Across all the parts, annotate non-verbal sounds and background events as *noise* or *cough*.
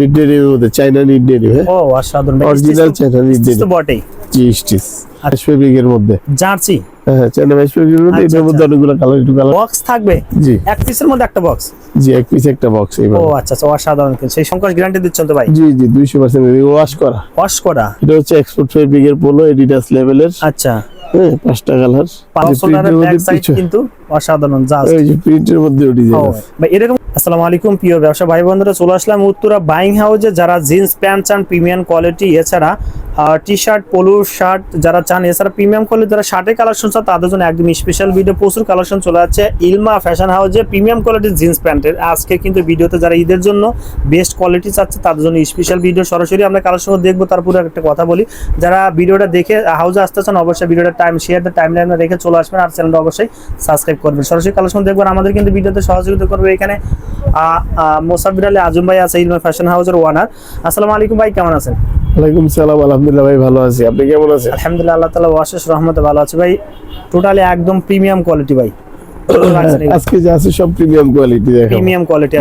NEET ডেনিমের মধ্যে চাইনা NEET denim ও অসাধারণ। অরিজিনাল চাইনা নিট তো ডেনিম বটেই। জি স্টিচ ফেব্রিকের মধ্যে। জার্সি? হ্যাঁ চাইনা ম্যাশ ফেব্রিকের মধ্যে। আচ্ছা, এটার মধ্যে অনেকগুলো কালার একটু কালার বক্স থাকবে? জি। এক পিসের মধ্যে একটা বক্স জি এক পিস একটা বক্স ও আচ্ছা আচ্ছা অসাধারণ সেই সংকোচ গ্যারান্টি দিচ্ছেন তো ভাই? জি জি দুইশো পার্সেন্ট ওয়াশ করা। ওয়াশ করা? এটা হচ্ছে এক্সপোর্ট ফেব্রিকের পোলো এডিডাস লেভেলের আচ্ছা। পাঁচটা কালার। পাঁচশো টাকার ব্যাক সাইড কিন্তু অসাধারণ জাস্ট এই যে প্রিন্টের মধ্যে ডিজাইন আছে ভাই এরকম আসসালামু আলাইকুম প্রিয় ব্যবসা ভাই বন্ধুরা চলে আসলাম উত্তরা বাইং হাউসে যারা জিন্স প্যান্ট চান প্রিমিয়াম কোয়ালিটি এছাড়া টি শার্ট পোলো শার্ট যারা চান, এছাড়া প্রিমিয়াম কোয়ালিটি যারা শার্টের কালেকশন চান, তাদের জন্য একদম স্পেশাল ভিডিও প্রচুর কালেকশন চলে যাচ্ছে। ইলমা ফ্যাশন হাউসে প্রিমিয়াম কোয়ালিটির জিন্স প্যান্টের আজকে কিন্তু ভিডিওতে যারা ঈদের জন্য বেস্ট কোয়ালিটি চাচ্ছে, তাদের জন্য স্পেশাল ভিডিও সরাসরি আমরা কালেকশন দেখব। তারপরে একটা কথা বলি, যারা ভিডিওটা দেখে হাউসে আসতে চান, অবশ্যই ভিডিওটা টাইম শেয়ার টাইম লাইনে রেখে চলে আসবেন আর চ্যানেলটা অবশ্যই সাবস্ক্রাইব করবেন। সরাসরি কালেকশন দেখবেন আমাদের কিন্তু ভিডিওতে সহযোগিতা করবে এখানে মোসাফির আলী আজম ভাই আছে ইলমা ফ্যাশন হাউসের ওয়ানার আসসালামু আলাইকুম ভাই, কেমন আছেন? ওয়ালাইকুম সালাম ভাই ভালো আছি। আপনি কেমন আছেন? আলহামদুলিল্লাহ আল্লাহ তালা ওয়াশেষ রহমতে ভালো আছে ভাই। টোটালি একদম প্রিমিয়াম কোয়ালিটি ভাই। আজকে যা আছে সব প্রিমিয়াম কোয়ালিটি দেখো প্রিমিয়াম কোয়ালিটি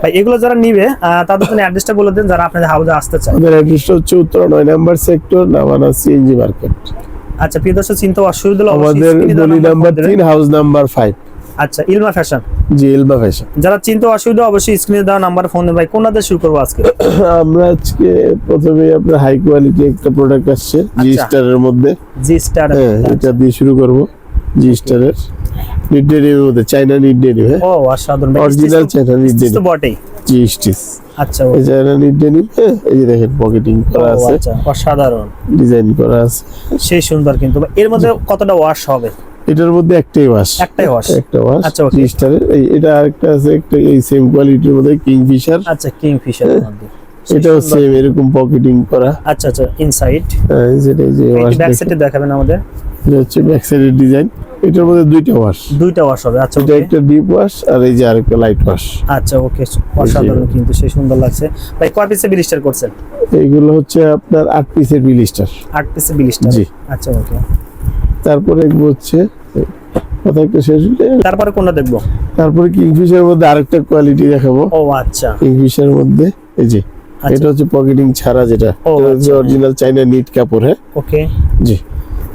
ভাই এগুলো যারা নিবে তাদের জন্য অ্যাড্রেসটা বলে দেন যারা আপনাদের হাউসে আসতে চায়। আমাদের অ্যাড্রেসটা হচ্ছে উত্তর নয় নাম্বার সেক্টর নামানা সিএনজি মার্কেট আচ্ছা প্রিয় দর্শক চিন্তা অসুবিধা হলে আমাদের গলি নাম্বার ফোন দেবেন। তিন হাউস নাম্বার ফাইভ আচ্ছা ইলমা ফ্যাশন? জি এলবা ফ্যাশন। যারা চিন্তা অসুবিধা অবশ্যই স্ক্রিনে দেওয়া নাম্বার ফোন ভাই কোনটা দিয়ে শুরু করব আজকে? *coughs* আমরা আজকে প্রথমে আপনার হাই কোয়ালিটি একটা প্রোডাক্ট আসছে জি আচ্ছা। স্টারের মধ্যে। জি স্টার হ্যাঁ এটা দিয়ে শুরু করব জি স্টারের নিট ডেনিমের মধ্যে চাইনা নিট ডেনিম ও অসাধারণ অরিজিনাল চাইনা তো ডেনিম বটেই। জি স্টিচ আচ্ছা এই চাইনা নিট ডেনিম এই যে দেখেন পকেটিং করা আছে। আচ্ছা অসাধারণ। ডিজাইন করা আছে। সেই সুন্দর কিন্তু এর মধ্যে কতটা ওয়াশ হবে? এটার মধ্যে একটাই ওয়াশ একটাই ওয়াশ একটা ওয়াশ আচ্ছা. জি স্টারের এই এটা আরেকটা আছে একটা এই সেম কোয়ালিটির মধ্যে কিংফিশার আচ্ছা কিং ফিশার মধ্যে। এটাও সেম এরকম পকেটিং করা। আচ্ছা আচ্ছা ইনসাইড হ্যাঁ, যে ওয়াশ ব্যাক সাইডে দেখাবেন আমাদের। এটা হচ্ছে ব্যাক সাইডের ডিজাইন এটার মধ্যে দুইটা ওয়াশ দুইটা ওয়াশ হবে আচ্ছা এটা একটা ডিপ ওয়াশ আর এই যে আরেকটা লাইট ওয়াশ আচ্ছা ওকে অসাধারণ কিন্তু সেই সুন্দর লাগছে। ভাই কয় পিসে বিলিস্টার করছেন? এইগুলো হচ্ছে আপনার আট পিসের বিলিস্টার আট পিসে বিলিস্টার জি। আচ্ছা ওকে তারপরে হচ্ছে কথা একটা শেষ তারপরে কোনটা দেখব? তারপরে কিংফিশার মধ্যে আরেকটা কোয়ালিটি দেখাবো। ও আচ্ছা। কিংফিশার মধ্যে এই যে আচ্ছা। এটা হচ্ছে পকেটিং ছাড়া যেটা। অরিজিনাল চাইনা নিট কাপড় হ্যাঁ? ওকে। জি।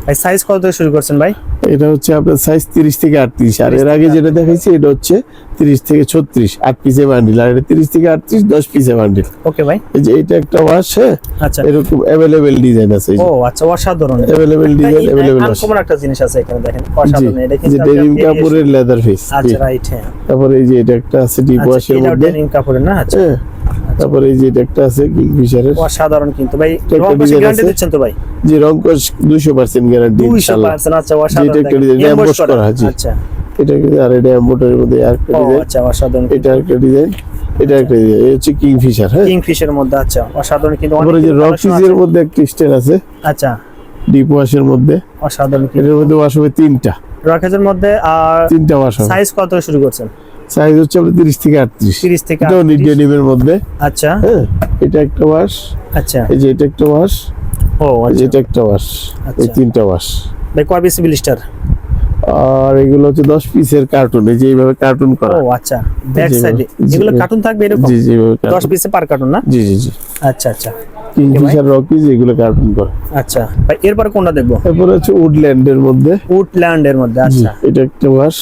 ভাই সাইজ কত থেকে শুরু করছেন ভাই? এটা হচ্ছে আপনার সাইজ তিরিশ থেকে আটত্রিশ। আর এর আগে যেটা দেখাইছি এটা হচ্ছে তিরিশ থেকে ছত্রিশ আট পিসে বান্ডিল আর এটা তিরিশ থেকে আটত্রিশ দশ পিসে বান্ডিল ওকে ভাই। এই যে এটা একটা ওয়াশ হ্যাঁ? আচ্ছা। এরকম অ্যাভেলেবেল ডিজাইন আছে ও আচ্ছা অসাধারণ। Available design available wash uncommon একটা জিনিস আছে এখানে দেখেন অসাধারণ। এটা কিন্তু ডেনিম কাপড়ের লেদার ফেস আচ্ছা রাইট হ্যাঁ। তারপরে এই যে এটা একটা আছে ডিপ আচ্ছা ওয়াশের মধ্যে। ডেনিম কাপড়ের না? আচ্ছা। হ্যাঁ। তারপরে এই যে এটা একটা আছে কিংফিশারের অসাধারণ কিন্তু ভাই। একটা রং design গ্যারান্টি আছে। দিচ্ছেন তো ভাই? যে রংকশ দুইশো পার্সেন্ট গ্যারান্টি দুইশো ইনশাল্লাহ। পার্সেন্ট আচ্ছা যেটা অসাধারণ একটা Emboss emboss করা, জি। আচ্ছা। এটা কিন্তু আর এটা এম্বোটারির মধ্যে আর একটা ডিজাইন আচ্ছা অসাধারণ এটা একটা ডিজাইন এটা একটা ডিজাইন এই হচ্ছে কিংফিশার হ্যাঁ? কিংফিশের মধ্যে আচ্ছা অসাধারণ কিন্তু তারপরে যে রক collection মধ্যে একটা স্টাইল আছে। আচ্ছা। ডিপ ওয়াশের মধ্যে। অসাধারণ কিন্তু। এটার মধ্যে ওয়াশ হবে তিনটা। রকেজের মধ্যে আর তিনটা ওয়াশ সাইজ কত শুরু করছেন? সাইজ হচ্ছে আপনার তিরিশ থেকে আটত্রিশ। 30 থেকে এটাও নিট ডেনিমের মধ্যে। আচ্ছা। হ্যাঁ এটা একটা ওয়াশ আচ্ছা। এই যে এটা একটা ওয়াশ ও আচ্ছা। এটা একটা ওয়াশ এই আচ্ছা। তিনটা ওয়াশ ভাই কয় পিস বিলিস্টার আর এগুলো হচ্ছে দশ পিসের কার্টুন এই যে এইভাবে কার্টুন করা। ও আচ্ছা। ব্যাক সাইডে এগুলো কার্টুন থাকবে এরকম? জি জি এইভাবে 10 পিসে পার কার্টুন না? জি জি জি। আচ্ছা আচ্ছা। কিংফিশার রকিজ এগুলো কার্টুন করা। আচ্ছা। ভাই এরপর কোনটা দেখব? তারপরে হচ্ছে উডল্যান্ডের মধ্যে। উডল্যান্ড এর মধ্যে আচ্ছা। এটা একটা ওয়াশ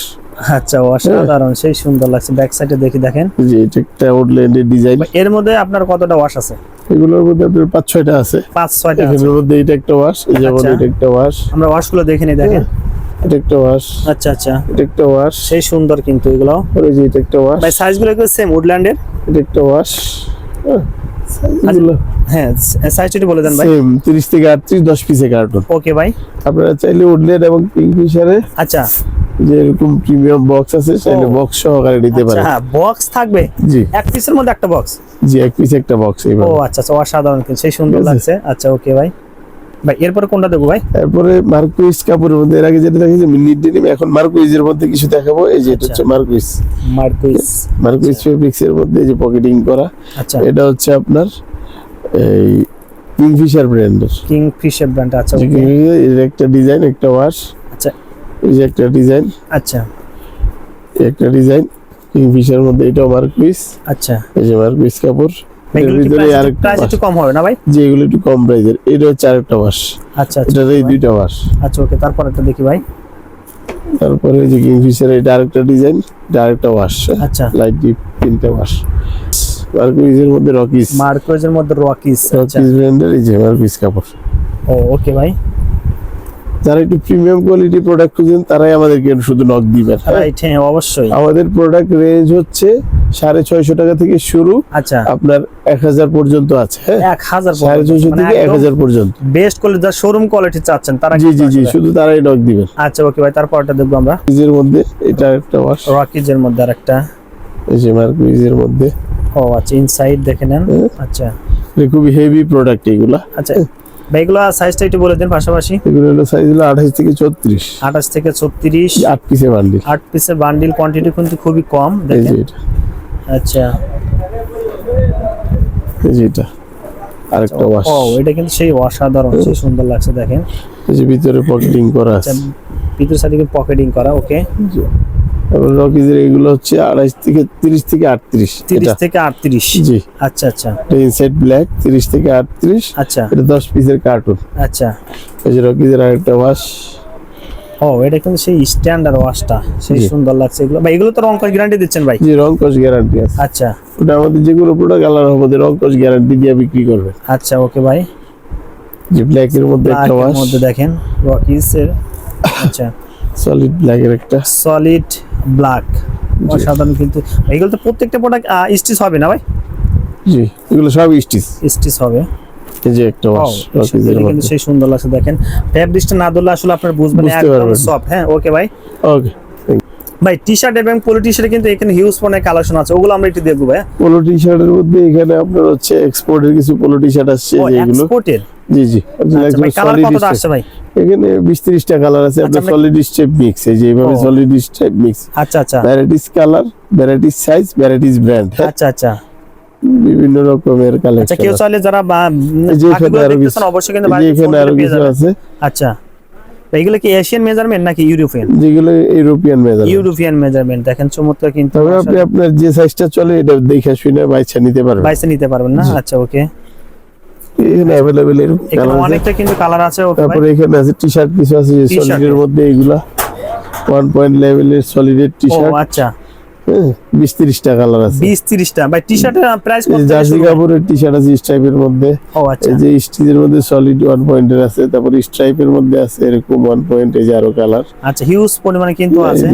আচ্ছা অসাধারণ। সেই সুন্দর লাগছে। ব্যাক সাইডে দেখি দেখেন। জি এটা একটা ডিজাইন এর মধ্যে আপনার কতটা ওয়াশ আছে? এগুলোর মধ্যে আপনার পাঁচ ছয়টা আছে। পাঁচ ছয়টা মধ্যে এটা একটা ওয়াশ এই যেমন আচ্ছা। এটা একটা ওয়াশ আমরা ওয়াশগুলো দেখে নিই দেখেন। এটা একটা ওয়াশ আচ্ছা আচ্ছা। এটা একটা ওয়াশ সেই সুন্দর কিন্তু এগুলো। এটা একটা ওয়াশ ভাই সাইজগুলো কি সেম উডল্যান্ডের এটা একটা ওয়াশ হ্যাঁ, এগুলো হ্যাঁ সাইজটি বলে দেন ভাই। সেম থেকে পিসে কার্টুন ওকে ভাই। আপনারা চাইলে উডল্যান্ড এবং আচ্ছা। যে এরকম প্রিমিয়াম বক্স আছে চাইলে ও। বক্স সহকারে নিতে আচ্ছা বক্স থাকবে? জি। এক পিসের মধ্যে একটা বক্স জি এক পিস একটা বক্স ও আচ্ছা আচ্ছা অসাধারণ কিন্তু সেই সুন্দর লাগছে। আচ্ছা ওকে ভাই। ভাই এরপরে কোনটা দেবো ভাই? তারপরে মার্কুইস কাপড়ের মধ্যে এর আগে যেটা দেখেছি নিট ডেনিম এখন মার্কুইজের মধ্যে কিছু দেখাবো। এই যে এটা আচ্ছা। হচ্ছে মার্কুইস মার্কুইস মার্কুইস ফেব্রিক্স এর মধ্যে এই যে পকেটিং করা। আচ্ছা। এটা হচ্ছে আপনার এই কিংফিশার ব্র্যান্ডের কিং ফিশার ব্র্যান্ড আচ্ছা ওকে এর একটা ডিজাইন একটা ওয়াশ আচ্ছা এই যে একটা ডিজাইন। আচ্ছা। একটা ডিজাইন। কিংফিশার মধ্যে এটাও মার্কুইস আচ্ছা। এই যে মার্কুইস কাপড়। আরেকটা প্রাইস একটু কম হবে না ভাই? যে এগুলো একটু কম প্রাইজের এটা হচ্ছে আরেকটা ওয়াশ আচ্ছা আচ্ছা। এটার এই দুইটা ওয়াশ আচ্ছা ওকে তারপর একটা দেখি ভাই। তারপরে এই যে কিংফিশার এটা আরেকটা ডিজাইন। এটা আরেকটা আচ্ছা। লাইট ডিপ তিনটা ওয়াশ মার্কুইজের মধ্যে রকিস মার্কোজের মধ্যে রকিস রকিস ব্র্যান্ডের এই যে মার্কুইজ কাপড়। ও ওকে ভাই। যারা একটু প্রিমিয়াম কোয়ালিটি প্রোডাক্ট খুঁজেন তারাই আমাদেরকে শুধু নক দিবেন হ্যাঁ? রাইট হ্যাঁ অবশ্যই। আমাদের প্রোডাক্ট রেঞ্জ হচ্ছে সাড়ে ছয়শো টাকা থেকে শুরু। আচ্ছা। আপনার এক হাজার পর্যন্ত আছে হ্যাঁ? এক হাজার সাড়ে ছয়শো থেকে এক হাজার পর্যন্ত। বেস্ট কোয়ালিটি যা শোরুম কোয়ালিটি চাচ্ছেন তারা জি জি জি শুধু তারাই নক দিবেন আচ্ছা ওকে ভাই তারপরটা দেখব আমরা। ফ্রিজের মধ্যে এটা একটা ওয়াশ রকিজের মধ্যে আরেকটা। এই যে মার্কুইজের মধ্যে। ও আচ্ছা ইনসাইড দেখে নেন। হুম। আচ্ছা। খুবই হেভি প্রোডাক্ট এগুলা। আচ্ছা ভাই এগুলো সাইজটা একটু বলে দিন পাশাপাশি। এগুলো হলো সাইজ হলো আঠাশ থেকে ছত্রিশ। আঠাশ থেকে ছত্রিশ। আট পিসে বান্ডিল আট পিসের বান্ডিল কোয়ান্টিটি কিন্তু খুবই কম দেখেন। আচ্ছা। এই যে এটা। আরেকটা ওয়াশ ও এটা কিন্তু সেই অসাধারণ সেই সুন্দর লাগছে দেখেন। এই যে ভিতরে পকেটিং করা আচ্ছা আছে। ভিতর সাইডে পকেটিং করা ওকে জি। তারপর রকিজের এগুলো হচ্ছে আড়াইশ থেকে তিরিশ থেকে আটত্রিশ। তিরিশ থেকে আটত্রিশ। জি। আচ্ছা আচ্ছা। ইনসাইড ব্ল্যাক তিরিশ থেকে আটত্রিশ। আচ্ছা। এটা দশ পিসের কার্টুন আচ্ছা। এই যে রকিজের আরেকটা ওয়াশ ও এটা কিন্তু সেই স্ট্যান্ডার্ড ওয়াশটা সেই সুন্দর লাগছে এগুলো। ভাই এগুলো তো রং গ্যারান্টি দিচ্ছেন ভাই? যে রং কস গ্যারান্টি আছে। আচ্ছা। ওটা আমাদের যেগুলো প্রোডাক্ট আলাদা আমাদের রং কস গ্যারান্টি দিয়ে বিক্রি করবে। আচ্ছা ওকে ভাই। যে ব্ল্যাক এর মধ্যে একটা ওয়াশ মধ্যে দেখেন রকিসের। আচ্ছা। *laughs* সলিড ব্ল্যাক এর একটা। সলিড ব্ল্যাক অসাধারণ কিন্তু। এগুলো তো প্রত্যেকটা প্রোডাক্ট স্টিচ হবে না ভাই? জি এগুলো সব স্টিচ স্টিচ হবে। এই যে একটা ওয়াশ কিন্তু সেই সুন্দর লাগছে দেখেন। ফ্যাব্রিকটা না ধরলে আসলে আপনার বুঝবেন একদম সফট হ্যাঁ ওকে ভাই ওকে ভাই টি শার্ট এবং পোলো টি শার্টে কিন্তু এখানে হিউজ পরিমাণে কালেকশন আছে। ওগুলো আমরা একটু দেখব ভাই পোলো টি শার্টের মধ্যে এখানে আপনার হচ্ছে এক্সপোর্টের কিছু পোলো টি শার্ট আসছে যেগুলো। এক্সপোর্টের জি জি। আচ্ছা কালার সলিড কতটা আসছে ভাই? এখানে বিশ ত্রিশটা কালার আছে আপনার সলিড স্টেপ মিক্স এই যে এইভাবে সলিড স্টেপ মিক্স আচ্ছা আচ্ছা। Varieties colour varieties size varieties brand আচ্ছা আচ্ছা। বিভিন্ন রকমের কালেকশন আচ্ছা কেউ চাইলে যারা বা- এই যে এখানে আরও কিছু- অবশ্যই কিন্তু এখানে আরও কিছু আছে। আচ্ছা। এগুলো কি এশিয়ান মেজারমেন্ট নাকি ইউরোপিয়ান যেগুলো ইউরোপিয়ান মেজারমেন্ট ইউরোপিয়ান মেজারমেন্ট দেখেন চমৎকার কিন্তু তবে আপনি আপনার যে সাইজটা চলে এটা দেখে শুনে বাইসা নিতে পারবেন। বাইসা নিতে পারবেন না? আচ্ছা ওকে এখানে अवेलेबल এর এখানে অনেকটা কিন্তু কালার আছে ওকে তারপরে এখানে আছে টি-শার্ট কিছু আছে সলিডের মধ্যে এগুলা। 1 পয়েন্ট লেভেলের সলিডের টি-শার্ট ও আচ্ছা। মধ্যে। আছে পয়েন্ট যে আরও কালার আচ্ছা হিউজ পরিমাণে কিন্তু আছে।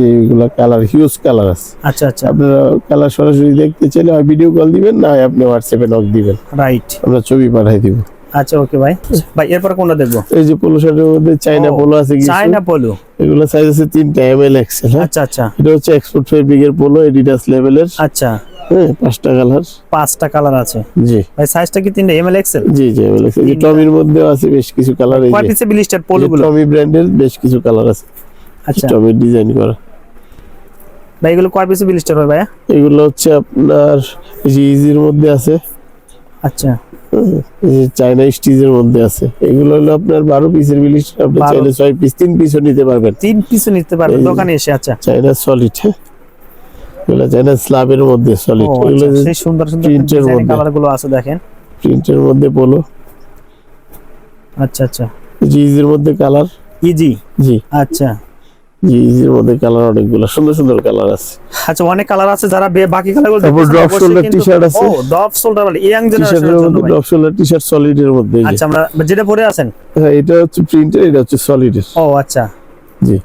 কালার হিউজ কালার আছে। আচ্ছা আচ্ছা। আপনারা কালার সরাসরি দেখতে চাইলে ভিডিও কল দিবেন না আপনি হোয়াটসঅ্যাপে নক দিবেন। রাইট ছবি পাঠিয়ে দিব। আচ্ছা ওকে ভাই ভাই এরপর কোনটা দেখব? এই যে পোলো শার্টের মধ্যে চাইনা পোলো আছে কিছু। চাইনা পোলো এগুলো সাইজ আছে তিনটা এম এল এক্সেল আচ্ছা আচ্ছা। এটা হচ্ছে এক্সপোর্ট ফেব্রিকের পোলো এডিডাস লেভেলের আচ্ছা। হ্যাঁ পাঁচটা কালার পাঁচটা কালার আছে। জি। ভাই সাইজটা কি তিনটা এম এল এক্সেল জি জি এম এল এক্সেল। টমির মধ্যেও আছে বেশ কিছু কালার এই কয় পিসে ব্লিস্টার পোলো গুলো। টমি ব্র্যান্ডের বেশ কিছু কালার আছে। আচ্ছা। টমির ডিজাইন করা। ভাই এগুলো কয় পিসে ব্লিস্টার হয় ভাইয়া? এগুলো হচ্ছে আপনার ইজির মধ্যে আছে। আচ্ছা। এই স্টিজের মধ্যে আছে। এগুলো হলো আপনার বারো পিসের বিলিশ আপনি চাইলে ছয় পিস তিন পিসও নিতে পারবেন। তিন পিসও নিতে পারবেন দোকানে এসে আচ্ছা। চাইনা সলিড হ্যাঁ। এগুলো চাইনা স্ল্যাবের মধ্যে সলিড এগুলো আচ্ছা সেই সুন্দর সুন্দর print মধ্যে। কালারগুলো আছে দেখেন। প্রিন্টের মধ্যে পোলো আচ্ছা আচ্ছা। জি মধ্যে কালার ইজি জি আচ্ছা। জি ইজির মধ্যে কালার অনেকগুলো সুন্দর সুন্দর কালার আছে। আচ্ছা অনেক কালার আছে যারা বাকি কালার তারপর দেখতেছেন drop অবশ্যই shoulder আছে। ও ড্রপ শোল্ডার মানে ইয়াং জেনারেশনের জন্য ড্রপ শোল্ডার টি শার্ট সলিডের মধ্যে আচ্ছা আমরা যেটা পরে আছেন? হ্যাঁ এটা হচ্ছে প্রিন্টের এটা হচ্ছে সলিডের ও আচ্ছা। জি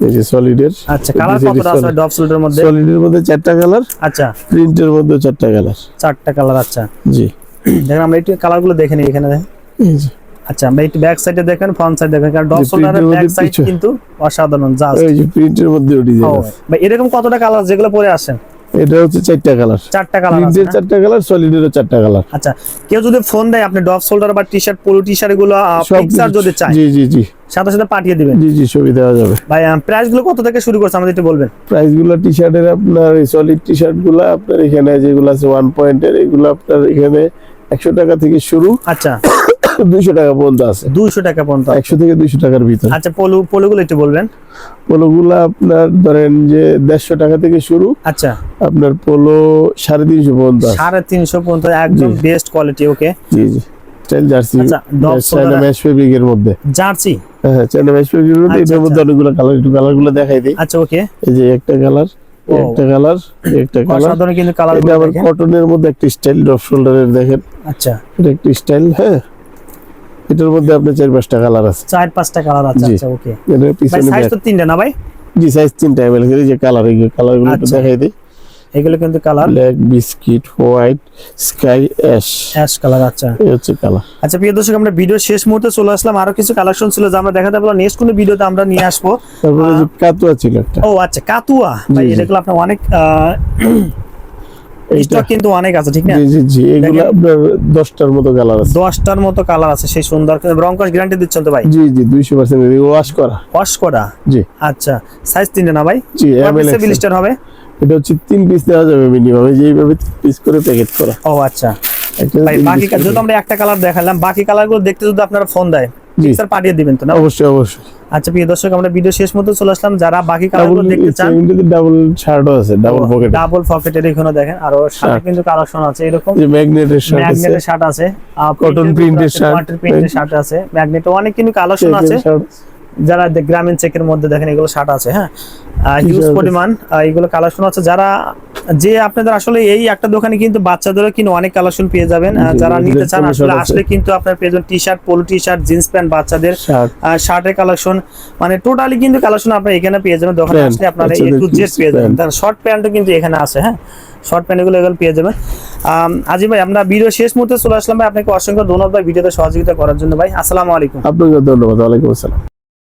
এই যে সলিডের আচ্ছা কালার কতটা আছে ড্রপ মধ্যে? মধ্যে চারটা কালার আচ্ছা। প্রিন্টের মধ্যে চারটা কালার চারটা কালার আচ্ছা। জি। দেখেন আমরা একটু দেখে নিই এখানে দেখেন। এই যে। আচ্ছা আমরা একটু ব্যাক সাইডে দেখেন ফ্রন্ট সাইড দেখেন কারণ print এর ব্যাক সাইড কিন্তু অসাধারণ জাস্ট এই যে প্রিন্টের মধ্যে ডিজাইন ও আছে। ভাই এরকম কতটা কালার যেগুলো পরে আসেন এটা হচ্ছে চারটা কালার চারটা কালার প্রিন্টের? চারটা কালার সলিডেরও চারটা কালার আচ্ছা কেউ যদি ফোন দেয় আপনি ড্রপ শোল্ডার বা টি শার্ট পোলো টি শার্টগুলো পিকচার যদি চায় জি জি জি। সাথে সাথে পাঠিয়ে দিবেন। জি জি ছবি দেওয়া যাবে। ভাই প্রাইসগুলো কত থেকে শুরু করছে আমাদের একটু বলবেন? প্রাইসগুলো টি শার্টের আপনার সলিড টি শার্টগুলো আপনার এখানে যেগুলো আছে ওয়ান পয়েন্টের এগুলো আপনার এখানে একশো টাকা থেকে শুরু। আচ্ছা। দুইশো টাকা পর্যন্ত আছে। দুইশো টাকা পর্যন্ত একশো থেকে দুইশো টাকার ভিতরে। আচ্ছা পলু পলুগুলো একটু বলবেন। পোলোগুলো আপনার ধরেন যে দেড়শো টাকা থেকে শুরু আচ্ছা। আপনার পোলো সাড়ে তিনশো পর্যন্ত আছে। সাড়ে তিনশো পর্যন্ত একদম বেস্ট কোয়ালিটি ওকে জি জি। জার্সি আচ্ছা, চাইনা ম্যাশ ফেব্রিক এর মধ্যে। জার্সি? হ্যাঁ চাইনা ম্যাশ ফেব্রিক মধ্যে আচ্ছা, এটার মধ্যে অনেকগুলো কালার একটু দেখাই দিই। আচ্ছা ওকে এই যে একটা কালার একটা কালার একটা কালার কিন্তু কালার এটা আবার কটনের মধ্যে একটা স্টাইল ড্রপ শোল্ডারের দেখেন। আচ্ছা। এটা একটা স্টাইল হ্যাঁ। এটার মধ্যে আপনার চার পাঁচটা কালার আছে। চার পাঁচটা কালার আছে আচ্ছা ওকে এটা পিছনে সাইজ তো তিনটা না ভাই? জি সাইজ তিনটা এই যে কালার এই কালারগুলো একটু আচ্ছা। দেখাই দিই। এগুলো কিন্তু colour black biscuit white sky ash ash colour আচ্ছা। এই হচ্ছে কালার আচ্ছা প্রিয় দর্শক আমরা ভিডিও শেষ মুহূর্তে চলে আসলাম। আরও কিছু কালেকশন ছিল যা আমরা দেখাতে পারলাম। নেক্সট কোনো ভিডিওতে আমরা নিয়ে আসব। তারপরে যে কাতুয়া ছিল একটা। ও আচ্ছা কাতুয়া। ভাই। এগুলো আপনার অনেক স্টক কিন্তু অনেক আছে ঠিক না? জি জি এগুলো আপনার দশটার মতো কালার আছে। দশটার মতো কালার আছে সেই সুন্দর গ্যারান্টি দিচ্ছেন তো ভাই? জি জি দুইশো পার্সেন্ট ওয়াশ করা। ওয়াশ করা? জি। আচ্ছা সাইজ তিনটে না ভাই? জি এমএল বিলিস্টার হবে? এটা হচ্ছে তিন পিস দেওয়া যাবে মিনিমাম এই যে এইভাবে পিস করে প্যাকেট করা। ও আচ্ছা। ভাই বাকি যেহেতু আমরা একটা কালার দেখালাম বাকি কালারগুলো দেখতে যদি আপনারা ফোন দেয় স্যার পাঠিয়ে দিবেন তো না? অবশ্যই অবশ্যই। আচ্ছা প্রিয় দর্শক আমরা ভিডিও শেষ মতো চলে আসলাম। যারা বাকি কালারগুলো দেখতে চান ডাবল শার্টও আছে ডাবল পকেট ডাবল পকেটের এখানে দেখেন। আর সাথে কিন্তু কালেকশন আছে এরকম যে ম্যাগনেটের শার্ট আছে। ম্যাগনেটের শার্ট আছে। কটন প্রিন্টের শার্ট কটন প্রিন্টের শার্ট আছে। ম্যাগনেট অনেক কিন্তু কালেকশন আছে। যারা গ্রামীণ চেকের মধ্যে দেখেন এগুলো শার্ট আছে হ্যাঁ? হিউজ পরিমাণ। এগুলো কালেকশন আছে যারা যে আপনাদের আসলে এই একটা দোকানে কিন্তু বাচ্চাদেরও কিন্তু অনেক কালেকশন পেয়ে যাবেন। যারা নিতে চান আসলে আসলে কিন্তু আপনার পেয়ে যাবেন T shirt polo T shirt jeans pant বাচ্চাদের শার্টের কালেকশন মানে টোটালি কিন্তু কালেকশন আপনার এখানে পেয়ে যাবেন। দোকানে আসলে আপনারা এ টু জেড পেয়ে যাবেন। তার শর্ট প্যান্টও কিন্তু এখানে আছে হ্যাঁ? শর্ট প্যান্ট এগুলো পেয়ে যাবেন। আজি ভাই আমরা ভিডিও শেষ মুহূর্তে চলে আসলাম ভাই। আপনাকে অসংখ্য ধন্যবাদ ভাই ভিডিওতে সহযোগিতা করার জন্য ভাই। আসসালামু আলাইকুম। আপনাকে ধন্যবাদ। ওয়ালাইকুম আসসালাম।